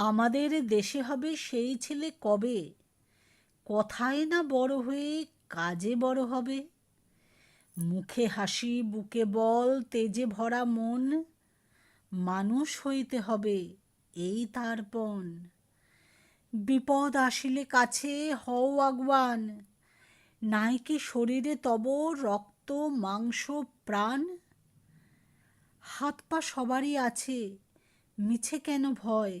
আমাদের দেশে হবে সেই ছেলে কবে? কথায় না বড় হয়ে কাজে বড় হবে? মুখে হাসি, বুকে বল, তেজে ভরা মন, মানুষ হইতে হবে এই তার পণ। বিপদ আসিলে কাছে হও আগুয়ান, নাই কি শরীরে তব রক্ত, মাংস, প্রাণ? হাত পা সবারই আছে, মিছে কেন ভয়?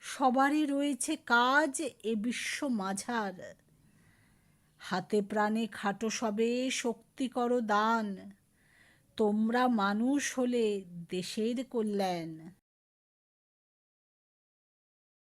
সবারই রয়েছে কাজ এ বিশ্ব মাঝার। হাতে প্রাণে খাটো সবে শক্তি করো দান। তোমরা মানুষ হলে দেশের কল্যাণ।